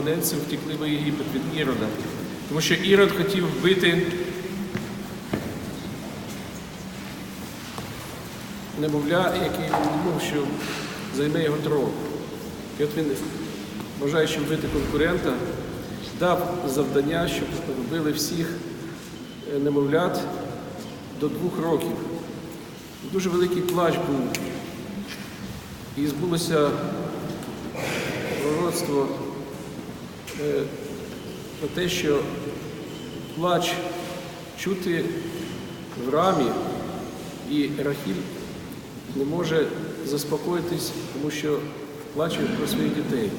младенців втекли в Єгипет від Ірода. Тому що Ірод хотів вбити немовля, який думав, що займе його трон. І от він, бажаючи вбити конкурента, дав завдання, щоб вбили всіх е, немовлят до двох років. Дуже великий плач був. І збулося пророцтво про те, що плач чути в рамі, і Рахіль не може заспокоїтись, тому що плаче про своїх дітей.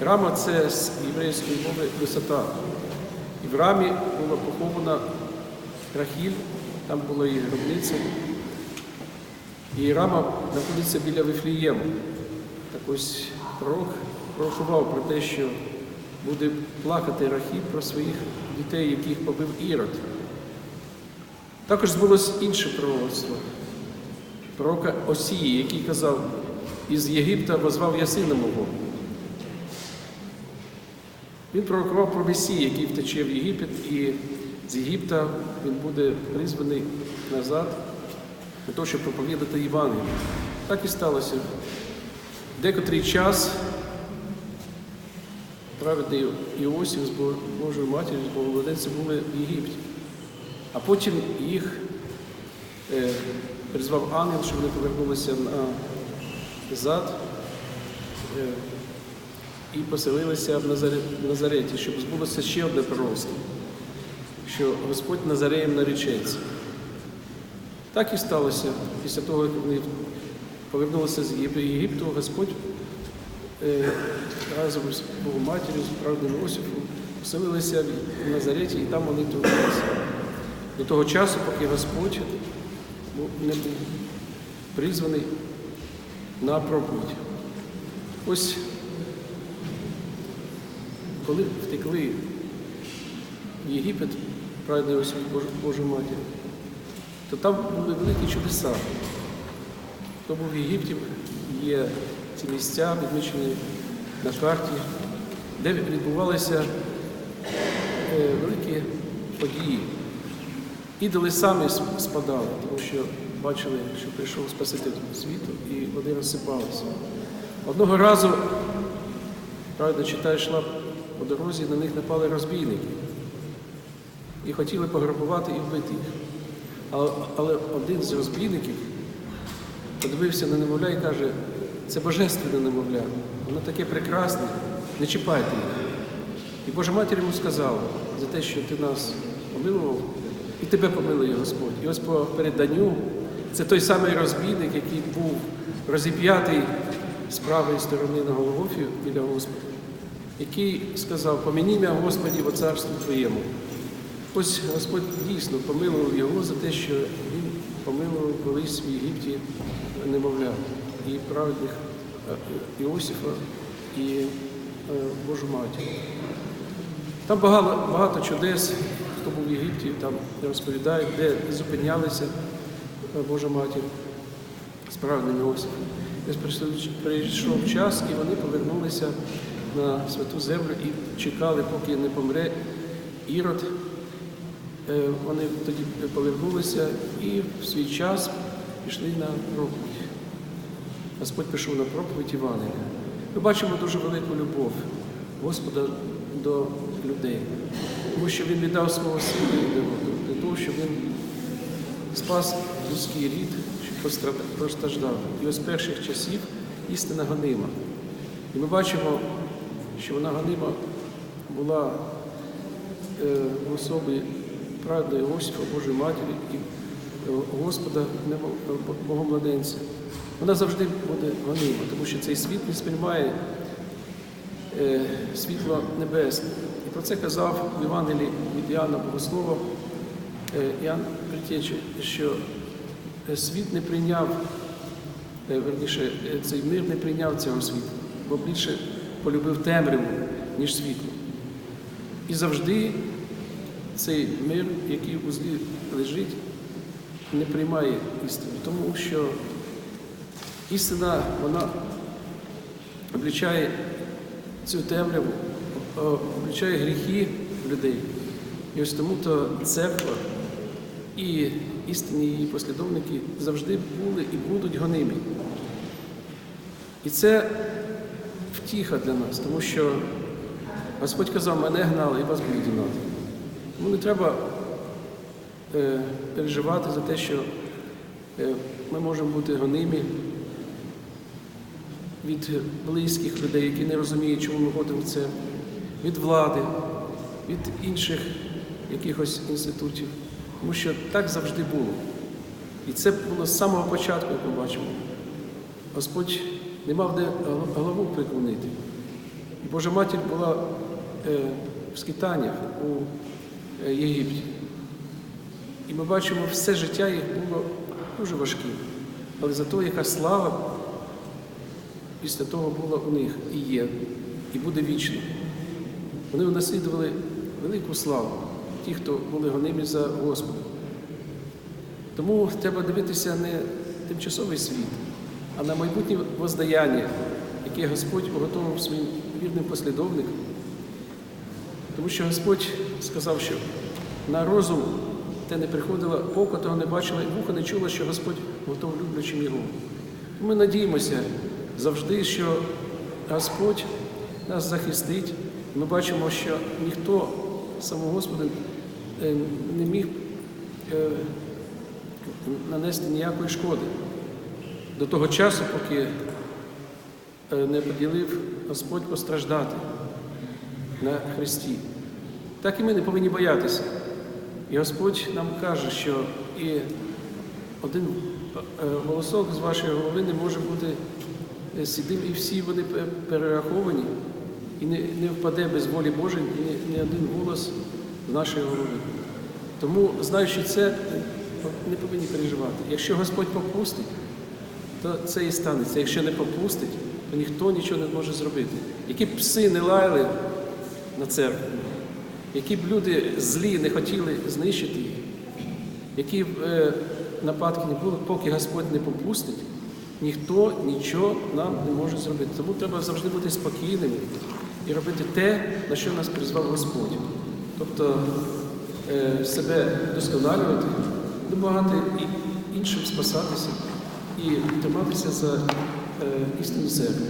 Рама це з єврейської мови висота. І в рамі була похована Рахіль, там була її гробниця. І рама знаходиться біля Вифлієму. Так ось пророк пророкував про те, що буде плакати Рахіль про своїх дітей, яких побив Ірод. Також збулось інше пророцтво пророка Осії, який казав, із Єгипта возвав я сина мого. Він пророкував про Месію, який втече в Єгипет, і з Єгипта він буде призваний назад для того, щоб проповідати Євангелію. Так і сталося. Декотрий час праведний Іосиф з Божою матір'ю, з Боговладенцем були в Єгипті. А потім їх е, призвав ангел, щоб вони повернулися назад е, і поселилися в Назареті, щоб збулося ще одне пророцтво, що Господь Назареєм наречеться. Так і сталося. Після того, як вони повернулися з Єгипту, Господь разом з Богоматір'ю, з правдним Осифом, поселилися в Назареті, і там вони трималися. До того часу, поки Господь не був призваний на проповідь. Ось коли втекли в Єгипет, праведний Осіб Божої Матір, то там були великі чудеса. Хто був в Єгипті, є ці місця, відмічені на карті, де відбувалися е, великі події. Ідоли самі спадали, тому що бачили, що прийшов Спаситель світу, і вони розсипалися. Одного разу, правда, читає, йшла по дорозі, на них напали розбійники і хотіли пограбувати і вбити їх. Але один з розбійників подивився на немовля і каже, це божественне немовля, воно таке прекрасне, не чіпайте їх. І Божа матір йому сказала за те, що ти нас помилував, і тебе помилує Господь. І ось по переданню це той самий розбійник, який був розіп'ятий з правої сторони на Голгофі біля Господа, який сказав, поміні мене, Господі, во царстві Твоєму. Ось Господь дійсно помилував його за те, що він помилував колись в Єгипті немовля і праведних е, Іосифа і е, Божу матір. Там багато, багато чудес, хто був в Єгипті, там розповідають, де зупинялися е, Божа матір з праведним Іосифом. Прийшов- час, і вони повернулися на святу землю і чекали, поки не помре Ірод. Вони тоді повернулися і в свій час пішли на проповідь. Господь пішов на проповідь Івангелія. Ми бачимо дуже велику любов Господа до людей, тому що Він віддав свого сина для того, щоб він спас людський рід, щоб постраждав. І ось перших часів істина гонима. І ми бачимо, що вона гонима була е, в особі праведної Іосифа, Божої Матері Господа Богомладенця. Вона завжди буде гонима, тому що цей світ не сприймає е, світло небесне. І про це казав в Євангелії від Іоанна Богослова е, Іоанн Притечі, що е, світ не прийняв, верніше, цей мир не прийняв цього світу, бо більше полюбив темряву, ніж світло. І завжди цей мир, який у злі лежить, не приймає істину, тому що істина, вона облічає цю темряву облічає гріхи людей. І ось тому то церква і істинні її послідовники завжди були і будуть гонимі. І це втіха для нас, тому що Господь казав, мене гнали і вас будуть гнати. Тому не треба переживати за те, що е, ми можемо бути гонимі від близьких людей, які не розуміють, чому ми ходимо в це, від влади, від інших якихось інститутів. Тому що так завжди було. І це було з самого початку, як ми бачимо. Господь не мав де голову приклонити. І Божа матір була е, в скитаннях у е, Єгипті. І ми бачимо, все життя їх було дуже важким. Але зато яка слава після того була у них і є, і буде вічно. Вони унаслідували велику славу, ті, хто були гонимі за Господом. Тому треба дивитися не тимчасовий світ, а на майбутнє воздаяння, яке Господь уготовив своїм вірним послідовникам. Тому що Господь сказав, що на розум те не приходило, око того не бачило, і вухо не чуло, що Господь готов люблячим його. Ми надіємося завжди, що Господь нас захистить. Ми бачимо, що ніхто самого Господа е, не міг е, нанести ніякої шкоди до того часу, поки е, не поділив Господь постраждати на Христі. Так і ми не повинні боятися. І Господь нам каже, що і один е, волосок з вашої голови не може бути е, сідим, і всі вони перераховані, і не, не впаде без волі Божої ні, ні один голос з нашої голови. Тому, знаючи це, не повинні переживати. Якщо Господь попустить, то це і станеться. Якщо не попустить, то ніхто нічого не може зробити. Які пси не лаяли на церкву, які б люди злі не хотіли знищити її, які б е, нападки не були, поки Господь не попустить, ніхто нічого нам не може зробити. Тому треба завжди бути спокійними і робити те, на що нас призвав Господь. Тобто е, себе досконалювати, допомагати і іншим спасатися і триматися за е, істинну церкву.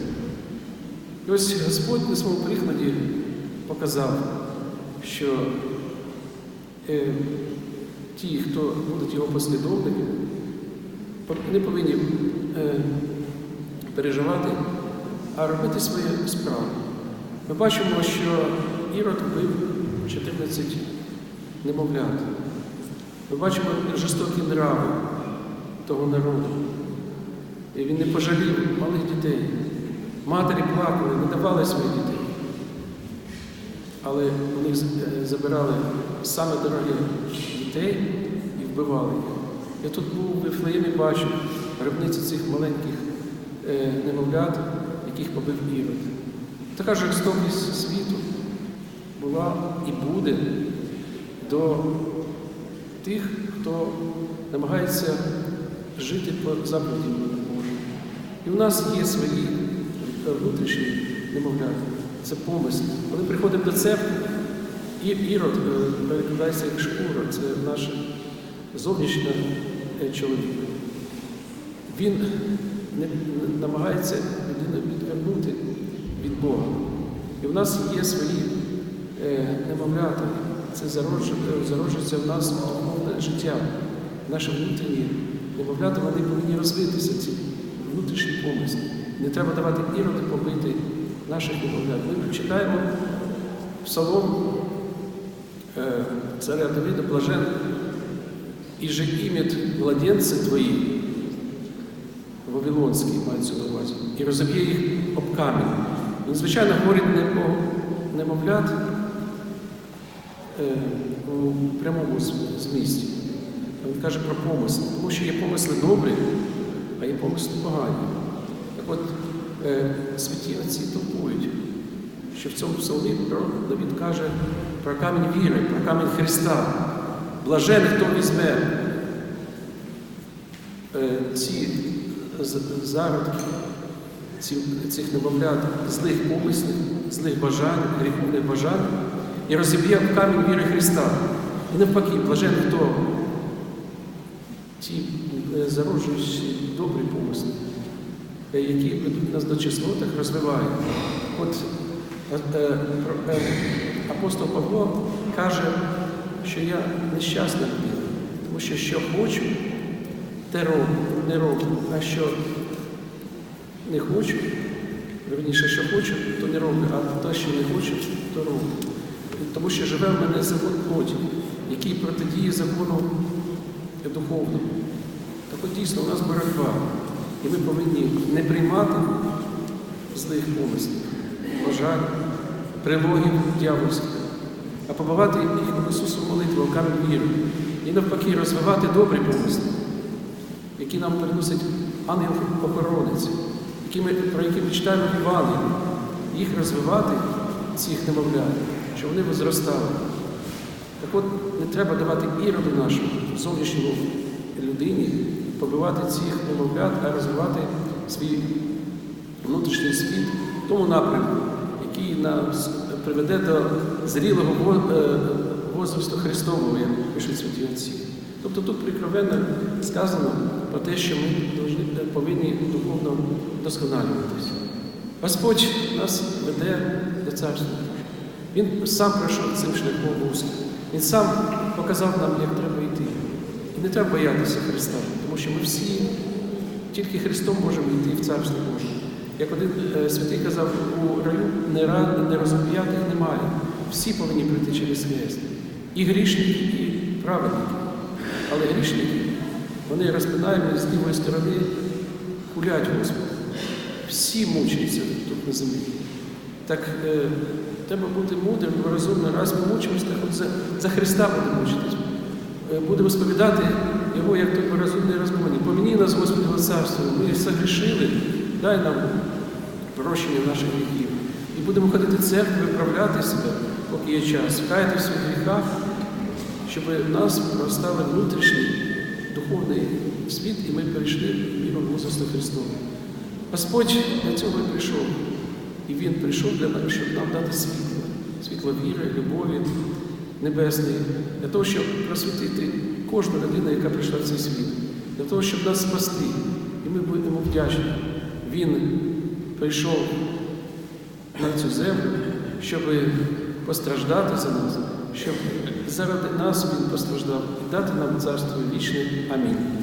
І ось Господь на своєму прикладі показав, що е, ті, хто будуть його послідовники, не повинні е, переживати, а робити свої справи. Ми бачимо, що Ірод вбив 14 немовлят. Ми бачимо жорстокі нрави того народу. І він не пожалів малих дітей. Матері плакали, не давали своїх дітей. Але вони е, забирали саме дорогі дітей і вбивали їх. Я тут був у Вифлеємі, бачив гробниці цих маленьких е, немовлят, яких побив Ірод. Така жорстокість світу була і буде до тих, хто намагається жити по заповіді Божій. І в нас є свої внутрішні немовляти. Це помисли. Коли приходимо до церкви, ірод е, перекладається як шкура, це наш зовнішній е, чоловік. Він намагається людину відвернути від Бога. І в нас є свої е, немовлята. Це зароджується в нас духовне життя. Наше внутрішнє немовлята, вони повинні розвитися, ці внутрішні помисли. Не треба давати іроди побити наших немовлят. Ми читаємо псалом е, царя Давида Блажен, і же ім'ят младенці твої, Вавилонський мається на увазі, і розоб'є їх об камінь. Він, звичайно, говорить не про немовлят е, у прямому змісті. Він каже про помисли, тому що є помисли добрі, а є помисли погані. Так от святі отці толкують, що в цьому псалмі Давід каже про камінь віри, про камінь Христа. Блажений, хто візьме е, ці зародки цих немовлят злих помислів злих бажань, гріховних бажань і розіб'є камінь віри Христа. І навпаки, блажен хто ті е, зароджуючі добрі помисли, е, які ведуть нас до чеснотах, розвивають. От е, е, е, апостол Павло каже, що я нещасна людина, тому що що хочу, те роблю, не роблю, а що не хочу, верніше, що хочу, то не роблю, а те, що не хочу, то роблю. Тому що живе в мене закон плоті, який протидіє закону духовному. Так от дійсно у нас боротьба. І ми повинні не приймати злих помислів, бажань, прилогів дьявольських, а побивати їх в Ісусу молитву, камінь віри. І навпаки розвивати добрі помисли, які нам приносять ангел-охоронець, про які ми читаємо в їх розвивати, цих немовлят, щоб вони зростали. Так от не треба давати іроду нашому зовнішньому людині, побивати цих немовлят, а розвивати свій внутрішній світ в тому напрямку, який нас приведе до зрілого е, возрасту Христового, як пишуть святі отці. Тобто тут прикровенно сказано про те, що ми повинні духовно досконалюватися. Господь нас веде до царства. Він сам пройшов цим шляхом вузьким. Він сам показав нам, як треба йти. І не треба боятися Христа, що ми всі тільки Христом можемо йти в Царство Боже. Як один е, святий казав, у раю нера- нерозум'ятих немає. Всі повинні прийти через хрест. І грішники, і праведники. Але грішники, вони розпинаємо з лівої сторони, хулять Господа. Всі мучаються тут на землі. Так е, треба бути мудрим, розумним. Раз ми мучимося, так от за, за Христа будемо мучитись. Е, Будемо сповідати Його, як той розумний розмовні. Поміні нас, Господи, во царство. Ми согрішили, дай нам прощення наших гріхів. І будемо ходити в церкву, виправляти себе, поки є час, каяти в своїх гріхах, щоб в нас простали внутрішній духовний світ, і ми перейшли віру в Ісусу Христову. Господь для цього і прийшов. І Він прийшов для нас, щоб нам дати світло, світло віри, любові небесної, для того, щоб просвітити кожну людина, яка прийшла в цей світ, для того, щоб нас спасти. І ми будемо вдячні. Він прийшов на цю землю, щоб постраждати за нас, щоб заради нас Він постраждав і дати нам царство вічне. Амінь.